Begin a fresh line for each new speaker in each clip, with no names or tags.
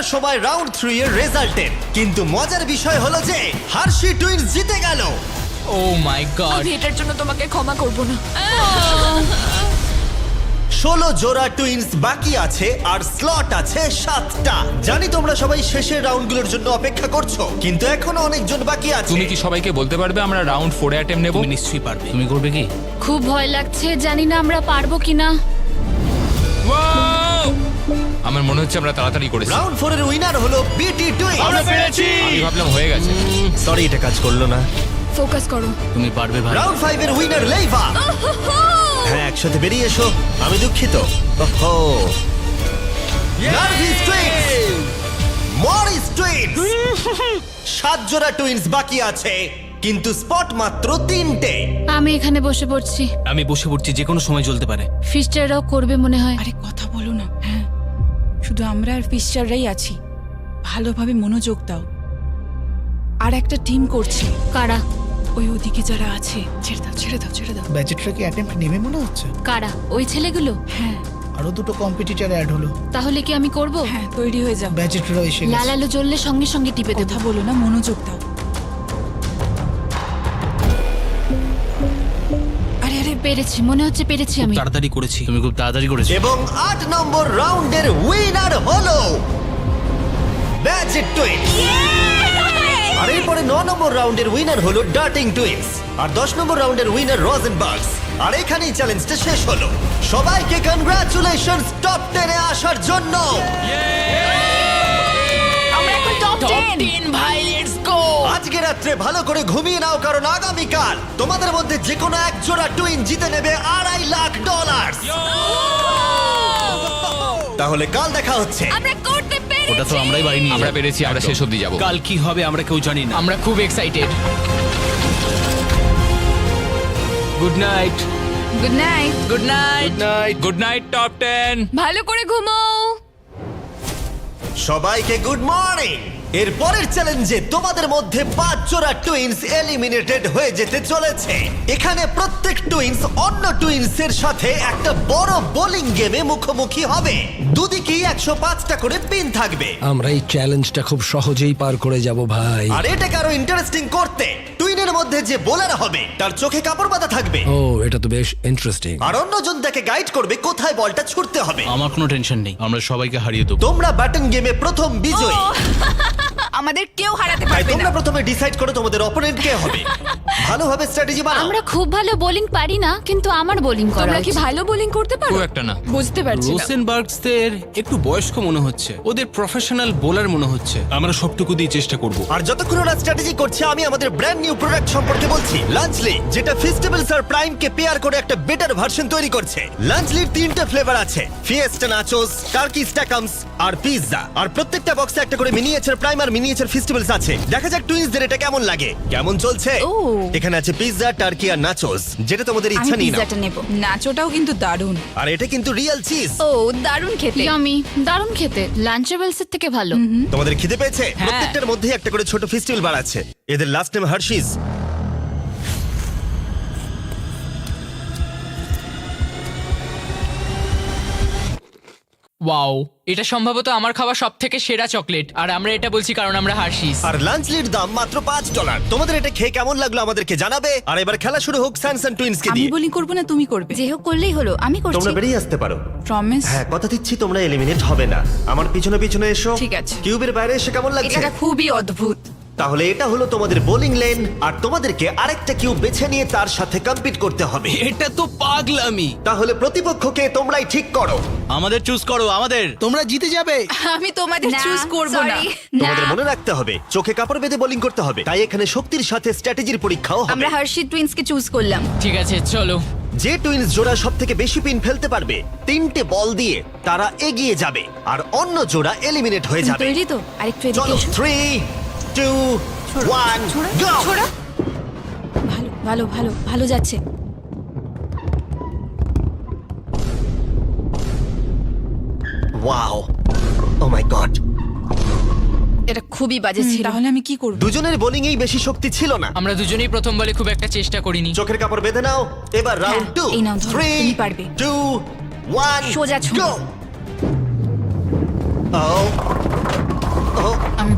দেখার সময় round three এর রেজাল্টের কিন্তু মজার বিষয় হলো যে হার্শি টুইন্স জিতে গেল।
ও মাই গড
আমি এটার জন্য তোমাকে ক্ষমা করব না।
ষোলো জোড়া টুইন্স বাকি আছে আর স্লট আছে সাতটা। জানি তোমরা সবাই শেষের রাউন্ডগুলোর জন্য অপেক্ষা করছ কিন্তু এখনও অনেকজন বাকি আছে।
তুমি কি সবাইকে বলতে পারবে আমরা রাউন্ড ফোরে অ্যাটেম নেব?
নিশ্চয়ই পারবে। তুমি করবে কি?
খুব ভয় লাগছে জানি না আমরা পারব কিনা!
আমার মনে হচ্ছে আমরা তাড়াতাড়ি করেছি।
রাউন্ড ফোর এর উইনার হলো বিটি টুইন্স
পেরেছি! আমি ভাবলাম হয়ে গেছে।
সরি এটা কাজ করল না।
ফোকাস করো।
তুমি পারবে ভাই।
রাউন্ড ফাইভ এর উইনার লেইভা হ্যাঁ একসাথে বেরিয়ে এসো। আমি দুঃখিত। ওহো! নার্ভিস টুইন্স মরিস টুইন্স সাত জোড়া টুইন্স বাকি আছে। কিন্তু স্পট মাত্র তিনটে।
আমি এখানে বসে পড়ছি।
আমি বসে পড়ছি যে কোনো সময় জ্বলতে পারে।
ফিস্টাররাও করবে মনে হয়।
আরে কথা বলো না। শুধু আমরা আর ফিস্টাররাই আছি। ভালোভাবে মনোযোগ দাও। আর একটা টিম করছে।
কারা?
ওই ওদিকে যারা আছে ছেড়ে দাও ছেড়ে দাও ছেড়ে দাও।
ব্যাজেটটা কি অ্যাটেম্প নেবে মনে হচ্ছে?
কারা? ওই ছেলেগুলো?
হ্যাঁ।
আরও দুটো কম্পিটিটর অ্যাড হলো।
তাহলে কি আমি করব?
হ্যাঁ তৈরি হয়ে যাও।
ব্যাচেটরাও এসে
লাল আলো জ্বললে সঙ্গে সঙ্গে টিপে দেবো।
কথা বলো না মনোযোগ দাও।
পেরেছি মনে হচ্ছে পেরেছি আমি।
তাড়াতাড়ি করেছি। তুমি খুব তাড়াতাড়ি করেছ।
এবং আট নম্বর রাউন্ডের উইনার হলো ব্যাচেট টুইন্স আর এরপরে ন নম্বর রাউন্ডের উইনার হলো ডার্টিং টুইন্স আর দশ নম্বর রাউন্ডের উইনার রজেনবার্গস আর এখানেই চ্যালেঞ্জটা শেষ হলো। সবাইকে কনগ্রাচুলেশনস টপ টেনে আসার জন্য।
টপ
টপ
10
10 ভাই লেটস গো
আজকে রাত্রে ভালো করে ঘুমিয়ে নাও কারণ আগামীকাল তোমাদের মধ্যে যে কোনো এক জোড়া টুইন জিতে নেবে আড়াই লাখ ডলার তাহলে কাল দেখা হচ্ছে।
আমরা করতে পেরেছি।
ওটা তো আমরাই বাড়ি নিয়ে
আমরা পেরেছি আমরা শেষ অবধি যাব।
কাল কি হবে আমরা কেউ জানি না।
আমরা খুব excited good night
good night
good night night good night top 10
ভালো করে ঘুমাও
সবাইকে গুড মর্নিং এর পরের চ্যালেঞ্জে তোমাদের মধ্যে পাঁচ জোড়া টুইন্স এলিমিনেটেড হয়ে যেতে চলেছে। এখানে প্রত্যেক টুইন্স অন্য টুইন্স এর সাথে একটা বড় বোলিং গেমে মুখোমুখি হবে। দুদিকেই একশো পাঁচটা করে পিন থাকবে।
আমরা এই চ্যালেঞ্জটা খুব সহজেই পার করে যাব ভাই।
আর এটাকে আরও ইন্টারেস্টিং করতে। টুইনের মধ্যে যে বোলার হবে তার চোখে কাপড় বাঁধা থাকবে।
ও এটা তো বেশ ইন্টারেস্টিং
আর অন্যজন তাকে গাইড করবে কোথায় বলটা ছুটতে হবে।
আমার কোনো টেনশন নেই আমরা সবাইকে হারিয়ে দেবো।
তোমরা ব্যাটন গেমে প্রথম বিজয়ী।
আমাদের কেউ হারাতে
তাই
পারবে
তোমরা
না
প্রথমে ডিসাইড করো তোমাদের অপোনেন্ট কে হবে। ভালোভাবে স্ট্র্যাটেজি বানাও।
আমরা খুব ভালো বোলিং পারি না কিন্তু আমার বোলিং করা
তোমরা কি
উচিত।
ভালো বোলিং করতে পারো?
খুব একটা না।
বুঝতে পারছি না।
রোসেনবার্গসদের একটু বয়স্ক মনে হচ্ছে। ওদের প্রফেশনাল বোলার মনে হচ্ছে। আমরা সবটুকু দিয়ে চেষ্টা করব।
আর যতক্ষণ ওরা স্ট্র্যাটেজি করছে আমি আমাদের ব্র্যান্ড নিউ প্রোডাক্ট সম্পর্কে বলছি। লাঞ্চলি যেটা ফেস্টিভ্যালস আর প্রাইম কে পেয়ার করে একটা বেটার ভার্সন তৈরি করছে। লাঞ্চলির তিনটে ফ্লেভার আছে। Fiesta nachos turkey stack 'ems আর পিৎজা আর প্রত্যেকটা বক্সে একটা করে মিনিয়েচার প্রাইম আর মিনিয়েচার ফেস্টিভ্যালস আছে। দেখা যাক টুইন্সদের এটা কেমন লাগে। কেমন চলছে?
ও।
এখানে আছে পিৎজা টার্কি আর নাচোস। যেটা তোমাদের
আমি
ইচ্ছা নিয়ে নাও।
পিৎজাটা নেব। নাচোটাও কিন্তু দারুণ
আর এটা কিন্তু রিয়েল চিজ
ও দারুণ খেতে।
ইয়ামি দারুণ খেতে। লাঞ্চেবলস এর থেকে ভালো।
তোমাদের খিদে পেয়েছে?
হ্যাঁ।
প্রত্যেকটার মধ্যেই একটা করে ছোট ফেস্টিভ্যাল বার আছে এদের লাস্ট টাইম হার্শিস
ওয়াও এটা সম্ভবত আমার খাওয়া সব থেকে সেরা চকলেট। আর আমরা এটা বলছি কারণ আমরা হার্শিস।
আর লাঞ্চলির দাম মাত্র পাঁচ ডলার তোমাদের এটা খেয়ে কেমন লাগল আমাদেরকে জানাবে। আর এবার খেলা শুরু হোক স্যামসাং টুইন্স কে
আমি
দিয়ে।
বোলিং করব না তুমি করবে।
যে হোক করলেই হলো আমি করছি।
তোমরা বেরিয়ে আসতে পারো।
প্রমিস
হ্যাঁ কথা দিচ্ছি তোমরা এলিমিনেট হবে না। আমার পিছনে পিছনে এসো।
ঠিক আছে।
কিউবের বাইরে এসে কেমন লাগছে?
এটা খুবই অদ্ভুত।
তাহলে এটা হলো তোমাদের বোলিং লেন আর তোমাদেরকে আরেকটা কিউব বেছে নিয়ে তার সাথে কম্পিট করতে হবে।
এটা তো পাগলামি।
তাহলে প্রতিপক্ষকে তোমরাই ঠিক করো।
আমাদের চুজ করো আমাদের।
তোমরা জিতে যাবে।
আমি তোমাদের
না,
চুজ করব না।
sorry,
তোমাদের মনে রাখতে হবে চোখে কাপড় বেঁধে বোলিং করতে হবে তাই এখানে শক্তির সাথে স্ট্র্যাটেজির পরীক্ষাও হবে।
আমরা হার্শি টুইন্সকে চুজ করলাম।
ঠিক আছে চলো।
যে টুইন্স জোড়া সব থেকে বেশি পিন ফেলতে পারবে তিনটে বল দিয়ে তারা এগিয়ে যাবে আর অন্য জোড়া এলিমিনেট হয়ে যাবে।
তৈরি তো আরেকটু এদিকে
চলো
এসো
থ্রি টু ওয়ান গো
ছোড়া
ভালো ভালো ভালো ভালো যাচ্ছে।
ওয়াও ও মাই গড
এটা খুবই বাজে ছিল।
তাহলে আমি কি করব?
দুজনের বোলিং এই বেশি শক্তি ছিল না।
আমরা দুজনেই প্রথম বলে খুব একটা চেষ্টা করিনি।
চোখের কাপড় বেঁধে নাও। এবার রাউন্ড টু
এই নাও ধরো,
থ্রি
তুমি পারবে।
টু ওয়ান
সোজা ছোঁড়ো।
গো ও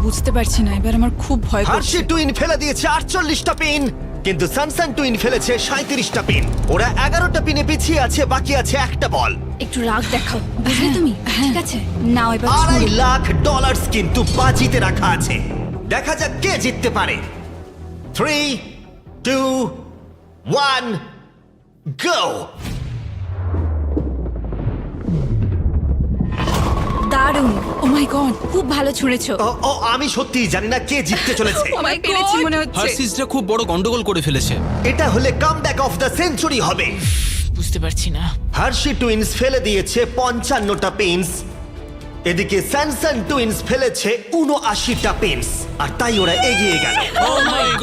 বুঝতে পারছি না এবার আমার খুব ভয় করছে।
হার্শি টুইন ফেলে দিয়েছে আটচল্লিশটা পিন কিন্তু সানসান টুইন ফেলেছে সাঁত্রিশটা পিন ওরা এগারোটা পিনে পিছিয়ে আছে বাকি আছে একটা বল
একটু রাগ দেখাও বুঝলে তুমি? ঠিক আছে নাও এবার
আড়াই
ছুঁড়ো।
লাখ ডলার কিন্তু বাজিতে রাখা আছে। দেখা যাক কে জিততে পারে। থ্রি টু ওয়ান গো
দারুণ।
ও মাই গড
খুব ভালো ছুঁড়েছো।
ও ও, আমি সত্যিই জানি না কে জিততে চলেছে।
আমার পেরেছি মনে হচ্ছে।
হার্সিসরা খুব বড় গন্ডগোল করে ফেলেছে।
এটা হলে কামব্যাক অফ দ্য সেঞ্চুরি হবে।
বুঝতে পারছি না।
হার্শি টুইন্স ফেলে দিয়েছে পঞ্চান্নটা পিন্স এদিকে স্যামসাং টুইন্স ফেলেছে উনআশিটা পেন্স আর তাই ওরা এগিয়ে গেল।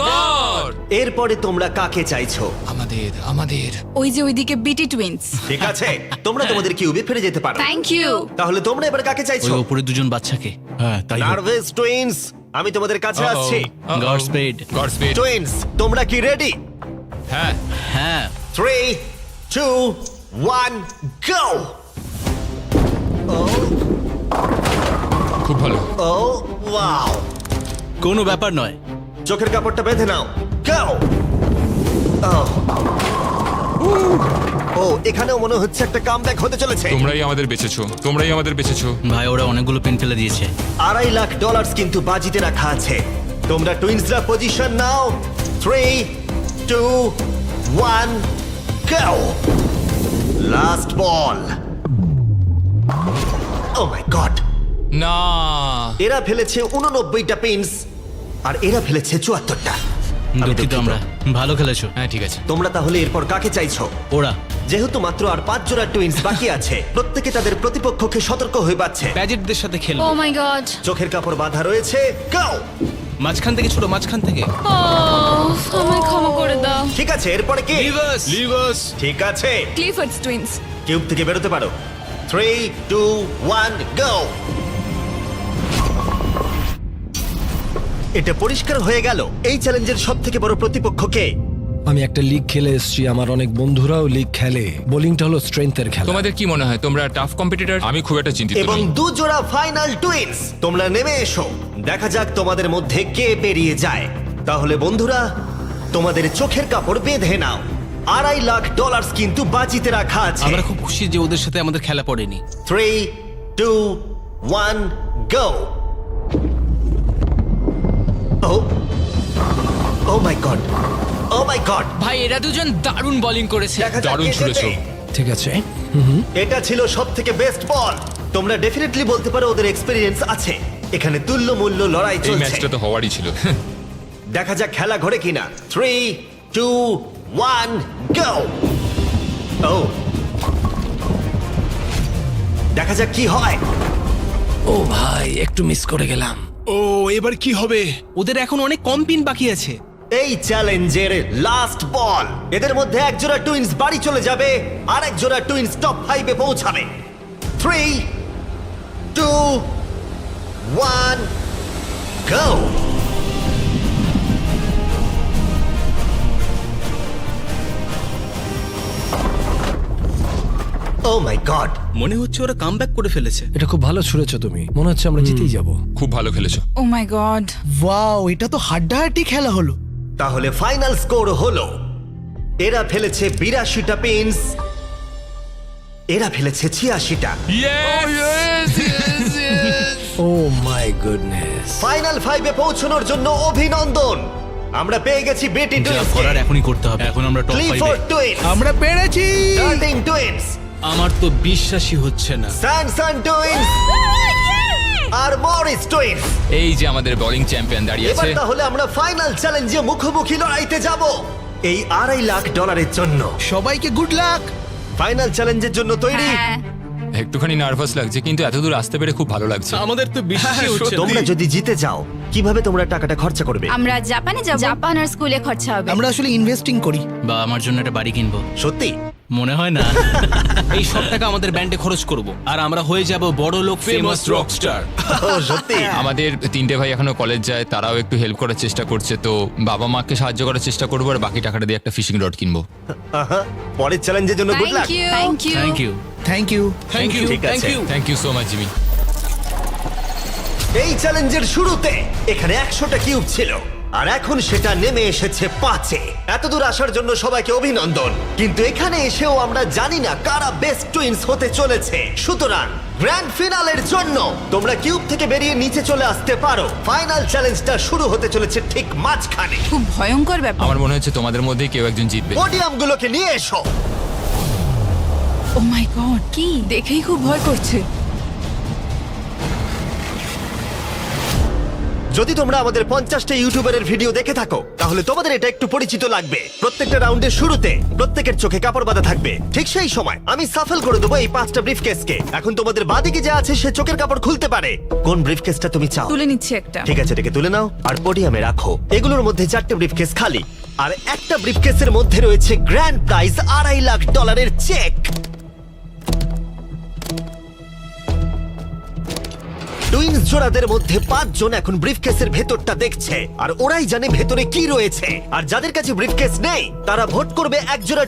গড
এরপরে তোমরা কাকে চাইছো?
আমাদের আমাদের।
ওই যে ওইদিকে বিটি টুইন্স
ঠিক আছে তোমরা তোমাদের কিউবে ফিরে যেতে পারো।
থ্যাংক ইউ
তাহলে তোমরা এবার কাকে
ওই
চাইছো?
ওপরে দুজন বাচ্চাকে। হ্যাঁ তাই
নার্ভাস টুইন্স আমি তোমাদের কাছে আসছি।
গড স্পেড
গড স্পিড
টুইন্স তোমরা কি রেডি
হ্যাঁ।
হ্যাঁ।
থ্রি টু ওয়ান গো
খুব ভালো।
ও ওয়াও
কোনো ব্যাপার নয়।
চোখের কাপড়টা বেঁধে নাও। গো ও এখানেও মনে হচ্ছে একটা কামব্যাক হতে চলেছে।
তোমরাই আমাদের বেঁচেছো। তোমরাই আমাদের বেঁচেছো।
ভাই ওরা অনেকগুলো পেন ফেলে দিয়েছে।
আড়াই লাখ ডলার কিন্তু বাজিতে রাখা আছে। তোমরা টুইন্সরা position now. Three two one go last ball oh my God
না।
এরা ফেলেছে উননব্বইটা পিনস আর এরা ফেলেছে চুয়াত্তরটা।
দুঃখিত আমরা। ভালো খেলেছো।
হ্যাঁ ঠিক আছে।
তোমরা তাহলে এরপর কাকে চাইছো?
ওরা।
যেহেতু মাত্র আর পাঁচ জোড়া টুইন্স বাকি আছে প্রত্যেকে তাদের প্রতিপক্ষকে সতর্ক হয়ে পাচ্ছে
প্যাজেটদের সাথে
ও মাই গড
চোখের কাপড় বাঁধা রয়েছে গাও
মাঝখান থেকে ছোট মাঝখান থেকে।
ও আমায় ক্ষমা করে দাও।
ঠিক আছে এরপরে কি?
লিভাস লিভাস
ঠিক আছে।
ক্লিফোর্ডস টুইন্স
কিউব থেকে বেরোতে পারো। থ্রি টু ওয়ান গো এটা পরিষ্কার হয়ে গেল। এই চ্যালেঞ্জের সব থেকে বড় প্রতিপক্ষকে
আমি একটা লিগ খেলে এসেছি আমার অনেক বন্ধুরাও লিগ খেলে। বোলিংটা হলো স্ট্রেংথের খেলা।
তোমাদের কি মনে হয় তোমরা টাফ কম্পিটিটর আমি খুব একটা চিন্তিত
এবং
নই।
দু জোড়া ফাইনাল টুইন্স তোমরা নেমে এসো। দেখা যাক তোমাদের মধ্যে কে পেরিয়ে যায়। তাহলে বন্ধুরা তোমাদের চোখের কাপড় বেঁধে নাও। আড়াই লাখ ডলার কিন্তু বাজিতে রাখা আছে।
আমরা খুব খুশি যে ওদের সাথে আমাদের খেলা পড়েনি।
Three two one go oh oh my God oh my God
ভাই এরা দুজন দারুণ বোলিং করেছে।
দেখা যাক
দারুণ
কে
ছুঁড়েছো।
ঠিক আছে।
এটা ছিল সব থেকে বেস্ট বল তোমরা ডেফিনেটলি বলতে পারো ওদের এক্সপেরিয়েন্স আছে। এখানে তুল্য মূল্য লড়াই
এই
চলছে।
ম্যাচটা তো হওয়ারই ছিল।
দেখা যাক খেলা ঘরে কিনা। Three two one go oh দেখা যাক কি হয়।
ও ভাই একটু মিস করে গেলাম।
ও, এবার কি হবে? ওদের এখন অনেক কম পিন বাকি আছে।
এই চ্যালেঞ্জের লাস্ট বল এদের মধ্যে এক জোড়া টুইন্স বাড়ি চলে যাবে, আর এক জোড়া টুইন্স টপ ফাইভে পৌঁছাবে। Three two one go oh my God
মনে হচ্ছে ওরা কামব্যাক করে ফেলেছে।
এটা খুব ভালো ছুড়েছো তুমি। মনে হচ্ছে আমরা জিতেই যাব।
খুব ভালো খেলেছো।
ও মাই গড
ওয়াও এটা তো হাড্ডাহাড্ডি খেলা হলো।
তাহলে ফাইনাল স্কোর হলো। এরা ফেলেছে বিরাশিটা পিন্স এরা ফেলেছে ছিয়াশিটা।
ও মাই গুডনেস
ফাইনাল ফাইভে পৌঁছানোর জন্য অভিনন্দন। আমরা পেয়ে গেছি বেটি টুইন্স
করার এখনই করতে হবে। এখন আমরা টপ ফাইভে
আমরা পেরেছি।
টুইন্স
আমার তো বিশ্বাসই হচ্ছে না।
Samsung twins! আর মরিস টুইন্স!
এই যে আমাদের বোলিং চ্যাম্পিয়ন দাঁড়িয়ে
এবার
আছে।
তাহলে আমরা ফাইনাল চ্যালেঞ্জে মুখোমুখি লড়াইতে যাব। এই আড়াই লাখ ডলারের জন্য।
সবাইকে গুড লাক
ফাইনাল চ্যালেঞ্জের জন্য তৈরি।
হ্যাঁ।
একটুখানি নার্ভাস লাগছে কিন্তু এত দূর আসতে পেরে খুব ভালো লাগছে।
আমাদের তো বিশ্বাসই হচ্ছে না।
তোমরা যদি জিতে যাও কীভাবে তোমরা টাকাটা খরচা করবে?
আমরা জাপানে যাব। জাপান আর স্কুলে খরচা হবে।
আমরা আসলে ইনভেস্টিং করি।
বা আমার জন্য একটা বাড়ি কিনবো।
সত্যি?
মনে হয় না। এই সব টাকা আমাদের ব্যান্ডে খরচ করব। আর আমরা হয়ে যাব বড় লোক ফেমাস রকস্টার
সত্যি?
আমাদের তিনটে ভাই এখনও কলেজ যায় তারাও একটু হেল্প করার চেষ্টা করছে তো বাবা মাকে সাহায্য করার চেষ্টা করব আর বাকি টাকাটা দিয়ে একটা ফিশিং রড কিনবো।
আহা, পরের চ্যালেঞ্জের জন্য good luck
thank you
thank you
thank you
thank you
ঠিক
থ্যাংক
আছে।
You
thank you so much Jimmy
এই চ্যালেঞ্জের শুরুতে এখানে একশোটা কিউব ছিল। আর এখন সেটা নেমে এসেছে পাঁচে। এতদূর আসার জন্য সবাইকে অভিনন্দন। কিন্তু এখানে এসেও আমরা জানি না কারা বেস্ট টুইন্স হতে চলেছে। সুতরাং গ্র্যান্ড ফিনালের জন্য তোমরা কিউব থেকে বেরিয়ে নিচে চলে আসতে পারো। ফাইনাল চ্যালেঞ্জটা শুরু হতে চলেছে ঠিক মাঝখানে।
খুব ভয়ঙ্কর ব্যাপার।
আমার মনে হচ্ছে তোমাদের মধ্যেই কেউ একজন জিতবে।
পোডিয়ামগুলোকে নিয়ে এসো।
ও মাই গড কি? দেখেই খুব ভয় করছে।
যদি তোমরা আমাদের পঞ্চাশটা ইউটিউবারের ভিডিও দেখে থাকো তাহলে তোমাদের এটা একটু পরিচিত লাগবে। প্রত্যেকটা রাউন্ডের শুরুতে প্রত্যেকের চোখে কাপড় বাঁধা থাকবে। ঠিক সেই সময় আমি সাফল করে দেবো এই পাঁচটা ব্রিফ কেসকে এখন তোমাদের বাদিকে যে আছে সে চোখের কাপড় খুলতে পারে। কোন ব্রিফ কেসটা তুমি চাও?
তুলে নিচ্ছি একটা।
ঠিক আছে এটাকে তুলে নাও আর পোডিয়ামে রাখো। এগুলোর মধ্যে চারটে ব্রিফকেস খালি। আর একটা ব্রিফকেসের মধ্যে রয়েছে গ্র্যান্ড প্রাইজ আড়াই লাখ ডলারের চেক টুইন্স জোড়াদের মধ্যে পাঁচজন এখন ব্রিফকেসের ভেতরটা দেখছে। আর ওরাই জানে ভেতরে কি রয়েছে। আর যাদের কাছে ব্রিফকেস নেই, তারা ভোট করবে এক জোড়া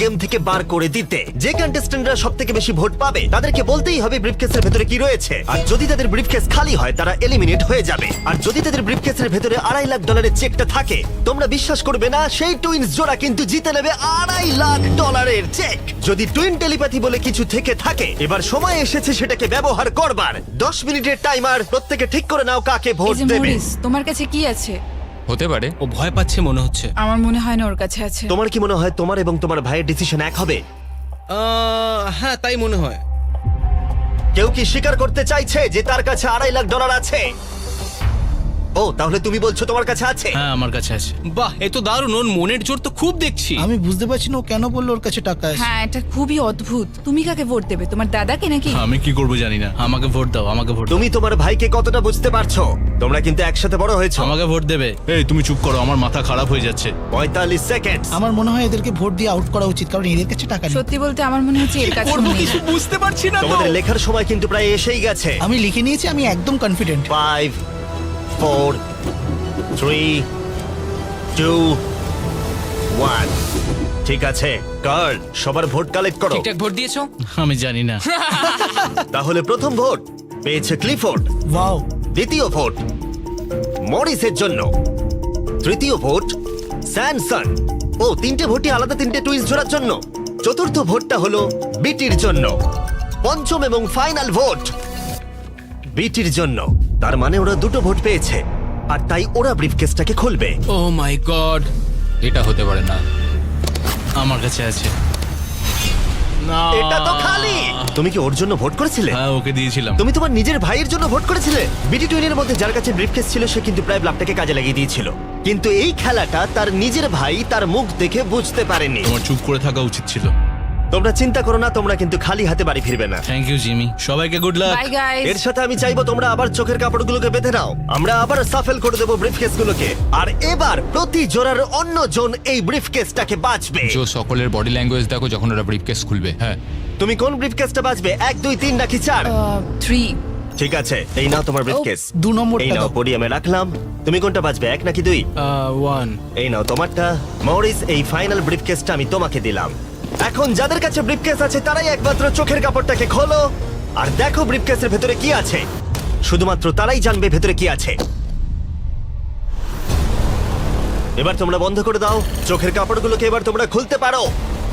গেম থেকে বার করে দিতে। যে কন্টেস্ট্যান্টরা সব থেকে বেশি ভোট পাবে, তাদেরকে বলতেই হবে ব্রিফকেসের ভেতরে কি রয়েছে। আর যদি তাদের ব্রিফকেস খালি হয়, তারা এলিমিনেট হয়ে যাবে। আর যদি তাদের ব্রিফকেসের ভেতরে আড়াই লাখ ডলারের চেকটা থাকে, তোমরা বিশ্বাস করবে না, সেই টুইন্স জোড়া কিন্তু জিতে নেবে আড়াই লাখ ডলারের চেক যদি টুইন টেলিপ্যাথি বলে কিছু থেকে থাকে, এবার সময় এসেছে সেটাকে ব্যবহার করবার। দশ মিনিটের টাইমার প্রত্যেকে ঠিক করে নাও কাকে
এই
ভোট
যে
দেবে।
মরিস তোমার কাছে কি আছে?
হতে পারে।
ও ভয় পাচ্ছে মনে হচ্ছে।
আমার মনে হয় না ওর কাছে আছে।
তোমার কি মনে হয় তোমার এবং তোমার ভাইয়ের ডিসিশন এক হবে?
আহ, হ্যাঁ তাই মনে হয়।
কেউ কি স্বীকার করতে চাইছে যে তার কাছে আড়াই লাখ ডলার আছে? ও তাহলে তুমি বলছো তোমার কাছে আছে?
হ্যাঁ আমার কাছে আছে। বাহ এ তো দারুণ ওর মনের জোর তো খুব দেখছি।
আমি বুঝতে পারছি না ও কেন বলল ওর কাছে টাকা আছে?
হ্যাঁ এটা খুবই অদ্ভুত। তুমি কাকে ভোট দেবে তোমার দাদাকে নাকি?
আমি কি করব জানি না। আমাকে ভোট দাও আমাকে ভোট দাও।
তুমি তোমার ভাইকে কতটা বুঝতে পারছ? তোমরা কিন্তু একসাথে বড় হয়েছো।
আমাকে ভোট দেবে। এই তুমি চুপ করো আমার মাথা খারাপ হয়ে যাচ্ছে।
পঁয়তাল্লিশ সেকেন্ড
আমার মনে হয় এদেরকে ভোট দিয়ে আউট করা উচিত কারণ এদের কাছে টাকা নেই।
সত্যি বলতে আমার মনে হচ্ছে এর কাছে
করব
নেই।
কিছু বুঝতে পারছি না তো।
তোমাদের লেখার সময় কিন্তু প্রায় এসেই গেছে।
আমি লিখে নিয়েছি আমি একদম confident
five four three two one ঠিক আছে কার্ল সবার ভোট কালেক্ট করো।
ঠিকঠাক ভোট দিয়েছ?
আমি জানি না।
তাহলে প্রথম ভোট পেয়েছে ক্লিফোর্ড।
ওয়াও
দ্বিতীয় ভোট মরিসের জন্য। তৃতীয় ভোট স্যামসন। ও তিনটে ভোটই আলাদা তিনটে টুইস জোড়ার জন্য। চতুর্থ ভোটটা হলো বিটির জন্য। পঞ্চম এবং ফাইনাল ভোট বিটির জন্য। তার মানে ওরা দুটো ভোট পেয়েছে। আর তাই ওরা ব্রিফকেসটাকে খুলবে।
Oh my God.
এটা হতে পারে না।
আমার কাছে আছে। না।
এটা তো খালি। তুমি কি ওর জন্য ভোট করেছিলে?
হ্যাঁ ওকে দিয়েছিলাম।
তুমি তোমার নিজের ভাইয়ের জন্য ভোট করেছিলে? বিটি টুইনের মধ্যে যার কাছে ব্রিফকেস ছিল সে কিন্তু প্রায় ব্লাফটাকে কাজে লাগিয়ে দিয়েছিল। কিন্তু এই খেলাটা তার নিজের ভাই তার মুখ দেখে বুঝতে পারেনি।
তোমার চুপ করে থাকা উচিত ছিল।
তোমরা চিন্তা করো না তোমরা কিন্তু খালি হাতে বাড়ি ফিরবে না।
থ্যাংক ইউ জিমি সবাইকে গুড লাক
বাই গাইস
এর সাথে আমি চাইব তোমরা আবার চোখের কাপড়গুলোকে বেঁধে নাও। আমরা আবার সাফেল করে দেবো ব্রিফকেসগুলোকে। আর এবার প্রতি জোড়ার অন্য জন এই ব্রিফকেসটাকে বাঁচবে।
জো সকলের বডি ল্যাঙ্গুয়েজ দেখো যখন ওরা ব্রিফকেস খুলবে হ্যাঁ।
তুমি কোন ব্রিফকেসটা বাঁচবে? এক দুই তিন নাকি চার?
থ্রি
ঠিক আছে এই নাও তোমার ব্রিফকেস।
দু নম্বরটা
এই নাও
দাও।
পোডিয়ামে রাখলাম। তুমি কোনটা বাঁচবে এক নাকি দুই?
ওয়ান
এই নাও তোমারটা। মরিস এই ফাইনাল ব্রিফকেসটা আমি তোমাকে দিলাম। এখন যাদের কাছে ব্রিফকেস আছে, তারাই একমাত্র চোখের কাপড়টাকে খোলো। আর দেখো ব্রিফকেসের ভেতরে কি আছে। শুধুমাত্র তারাই জানবে ভেতরে কি আছে। এবার তোমরা বন্ধ করে দাও। চোখের কাপড়গুলোকে এবার তোমরা খুলতে পারো।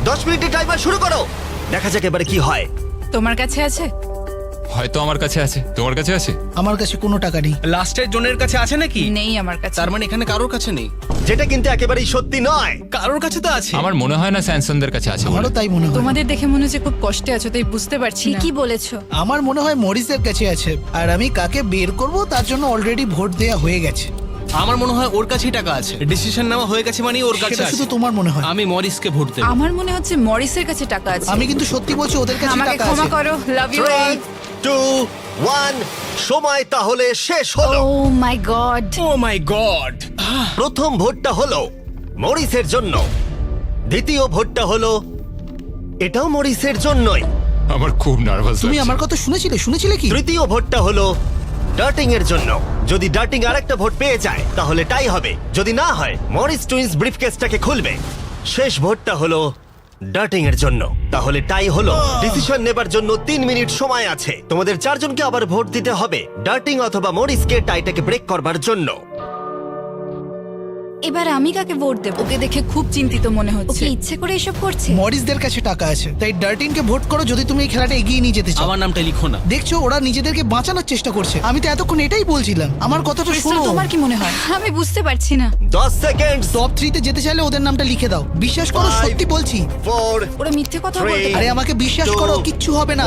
দশ মিনিটের টাইমার শুরু করো। দেখা যাক এবারে কি হয়।
তোমার কাছে আছে?
হয়তো আমার কাছে আছে। তোমার কাছে আছে?
আমার কাছে কোনো টাকা নেই।
লাস্টের জনের কাছে আছে নাকি?
নেই আমার কাছে।
তার মানে এখানে কারোর কাছে নেই।
যেটা কিন্তু একেবারেই সত্যি নয়।
কারোর কাছে তো আছে।
আমার মনে হয় না স্যামসনদের কাছে আছে বলে।
আমারও তাই মনে হয়।
তোমাদের দেখে মনে হচ্ছে খুব কষ্টে আছো তাই বুঝতে পারছি না।
ঠিকই বলেছ।
আমার মনে হয় মরিসের কাছে আছে। আর আমি কাকে বের করব তার জন্য অলরেডি ভোট দেয়া হয়ে গেছে।
আমার মনে হয় ওর কাছেই টাকা আছে। ডিসিশন নেওয়া হয়ে গেছে মানে ওর কাছে
সেটা
আছে।
শুধু তোমার মনে হয়।
আমি মরিসকে ভোট দেব।
আমার মনে হচ্ছে মরিসের কাছে টাকা আছে।
আমি কিন্তু সত্যি বলছি ওদের কাছে
আমাকে
টাকা
ক্ষমা
আছে।
করো লাভ ইউ
টু ওয়ান সময় তাহলে শেষ হলো।
ও my god
oh my god
প্রথম ভোটটা হলো মরিসের জন্য। দ্বিতীয় ভোটটা হলো এটাও মরিসের জন্যই।
আমার খুব নার্ভাস
তুমি আমার কথা শুনেছিলে শুনেছিলে কি?
তৃতীয় ভোটটা হলো ডার্টিং এর জন্য। যদি ডার্টিং আরেকটা ভোট পেয়ে যায় তাহলে টাই হবে। যদি না হয় মরিস টুইন্স ব্রিফকেসটাকে খুলবে। শেষ ভোটটা হলো ডার্টিং এর জন্য। তাহলে টাই হলো ডিসিশন নেবার জন্য তিন মিনিট সময় আছে। তোমাদের চারজনকে আবার ভোট দিতে হবে, ডার্টিং অথবা মরিসকে টাইটাকে ব্রেক করবার জন্য।
এবার আমি কাকে ভোট দেব?
ওকে দেখে খুব চিন্তিত মনে
ওকে
হচ্ছে
ইচ্ছে করে এসব করছে?
মরিসদের কাছে টাকা আছে তাই ডার্টিনকে ভোট করো যদি তুমি এই খেলাটা এগিয়ে নিয়ে যেতে চাও।
আমার নামটা লিখো না।
দেখছ ওরা নিজেদেরকে বাঁচানোর চেষ্টা করছে। আমি তো এতক্ষণ এটাই বলছিলাম। আমার কথাটা শোনো।
তোমার কি মনে হয়?
আমি বুঝতে পারছি না।
দশ সেকেন্ড।
টপ থ্রিতে যেতে চাইলে ওদের নামটা লিখে দাও। বিশ্বাস করো
Five.
সত্যি বলছি।
ফোর
ওরা মিথ্যে কথা
Three.
বলতে
আরে আমাকে বিশ্বাস করো কিচ্ছু হবে না।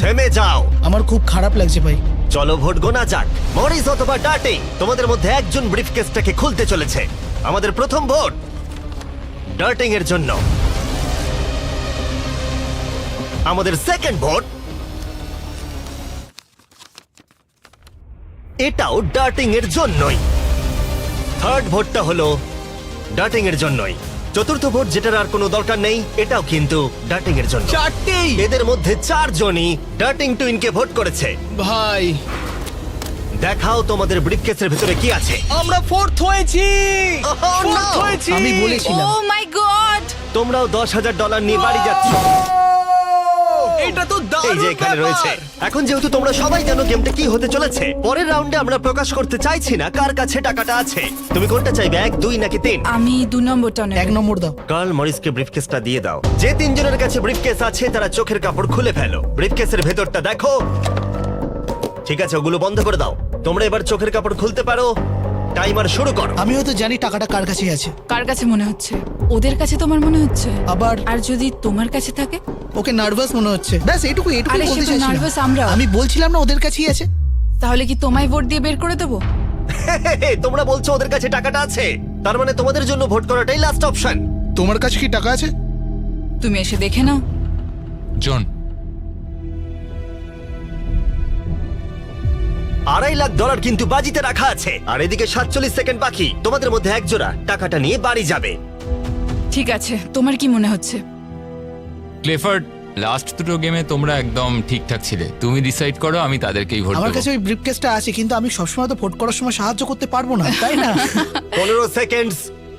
থেমে যাও।
আমার খুব খারাপ লাগছে ভাই।
চলো ভোট গোনা যাক। মরিস অথবা ডার্টিং, তোমাদের মধ্যে একজন ব্রিফকেসটাকে খুলতে চলেছে। আমাদের প্রথম ভোট ডার্টিং এর জন্য। আমাদের সেকেন্ড ভোট। এটাও ডার্টিং এর জন্যই। থার্ড ভোটটা হলো ডার্টিং এর জন্যই। চতুর্থ ভোট যেটার আর কোনো দরকার নেই এটাও কিন্তু ডার্টিং এর জন্য।
চারটেই
এদের মধ্যে চারজনই ডার্টিং টুইনকে ভোট করেছে।
ভাই।
দেখাও তোমাদের ব্রিফকেসের ভিতরে কি আছে।
আমরা ফোর্থ হয়েছি!
ফোর্থ হয়েছি!
আমি বলেছিলাম।
ও মাই গড
তোমরাও দশ হাজার ডলার নিয়ে বাড়ি যাচ্ছ।
এটা তো
এই যে এখানে রয়েছে। এখন যেহেতু তোমরা সবাই জানো গেমটা কি হতে চলেছে পরের রাউন্ডে আমরা প্রকাশ করতে চাইছি না কার কাছে টাকাটা আছে। তুমি কোনটা চাইবে এক দুই নাকি তিন?
আমি দু নম্বরটা নেব।
এক নম্বর দাও।
কার্ল মরিসকে ব্রিফকেসটা দিয়ে দাও। যে তিনজনের কাছে ব্রিফকেস আছে তারা চোখের কাপড় খুলে ফেলো। ব্রিফকেসের ভেতরটা দেখো। ঠিক আছে ওগুলো বন্ধ করে দাও। তোমরা এবার চোখের কাপড় খুলতে পারো। টাইমার শুরু করো।
আমি হয়তো জানি টাকাটা কার কাছে আছে।
কার কাছে মনে হচ্ছে? ওদের কাছে তোমার মনে হচ্ছে?
আবার?
আর যদি তোমার কাছে থাকে?
ওকে নার্ভাস মনে হচ্ছে। ব্যাস এইটুকু এইটুকু
আরে, সে
বলতে
তো
চাইছিলাম।
nervous আমরাও।
আমি বলছিলাম না ওদের কাছেই আছে।
তাহলে কি তোমায় ভোট দিয়ে বের করে দেবো?
তোমরা বলছো ওদের কাছে টাকাটা আছে। তার মানে তোমাদের জন্য ভোট করাটাই লাস্ট অপশন
তোমার কাছে কি টাকা আছে?
তুমি এসে দেখে নাও।
জন
আড়াই লাখ ডলার কিন্তু বাজিতে রাখা আছে। আর এদিকে সাতচল্লিশ সেকেন্ড বাকি। তোমাদের মধ্যে একজোড়া টাকাটা নিয়ে বাড়ি যাবে।
ঠিক আছে তোমার কি মনে হচ্ছে?
ক্লেফার্ড লাস্ট দুটো গেমে তোমরা একদম ঠিকঠাক ছিলে। তুমি ডিসাইড করো আমি তাদেরকেই ভোট
আমার
দেবো।
কাছে ওই ব্রিফকেসটা আছে কিন্তু আমি সবসময় তো ভোট করার সময় সাহায্য করতে পারব না তাই না?
পনেরো সেকেন্ড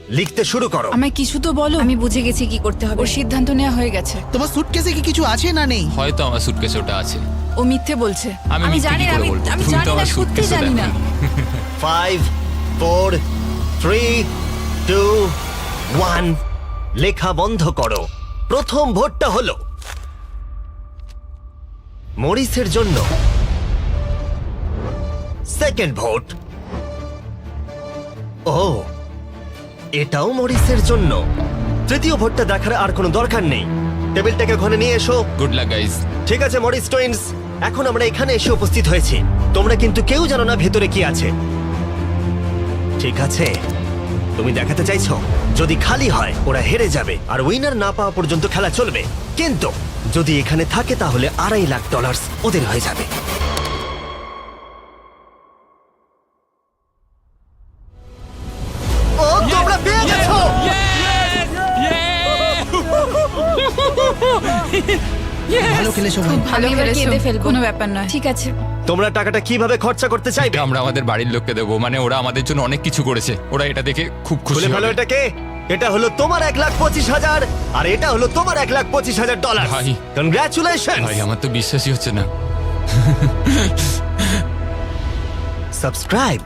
লিখতে শুরু করো।
আমায় কিছু তো বলো।
আমি বুঝে গেছি কি করতে হবে।
ওর সিদ্ধান্ত নেওয়া হয়ে গেছে।
তোমার সুটকেসে কি কিছু আছে না নেই?
হয়তো আমার সুটকেসে ওটা আছে।
ও মিথ্যে বলছে।
আমি
জানি না আমি জানি না সত্যি জানি না।
Five four three two one লেখা বন্ধ করো। প্রথম ভোটটা হলো মরিসের জন্য। Second vote. ও এটাও মরিসের জন্য। তৃতীয় ভোটটা দেখার আর কোনো দরকার নেই। টেবিলটাকে ওখানে নিয়ে এসো।
গুড লাক গাইস
ঠিক আছে মরিস টুইন্স। এখন আমরা এখানে এসে উপস্থিত হয়েছি। তোমরা কিন্তু কেউ জানো না ভেতরে কি আছে। ঠিক আছে। তুমি দেখাতে চাইছো? যদি খালি হয় ওরা হেরে যাবে আর উইনার না পাওয়া পর্যন্ত খেলা চলবে। কিন্তু যদি এখানে থাকে তাহলে আড়াই লাখ ডলার ওদের হয়ে যাবে। গেছো!
ভালো খেলেছো ভাই।
ভালো খেলেছো।
কেঁদে ফেলব।
কোনো ব্যাপার নয়।
ঠিক আছে।
তোমরা টাকাটা কীভাবে খরচা করতে চাইবে?
আমরা আমাদের বাড়ির লোককে দেবো। মানে ওরা আমাদের জন্য অনেক কিছু করেছে। ওরা এটা দেখে খুব খুশি
খুলে ফেলো
হবে।
এটাকে। এটা হলো তোমার এক লাখ পঁচিশ হাজার আর এটা হলো তোমার এক লাখ পঁচিশ হাজার ডলার
ভাই।
কনগ্রাচুলেশন
ভাই আমার তো বিশ্বাসই হচ্ছে না।
সাবস্ক্রাইব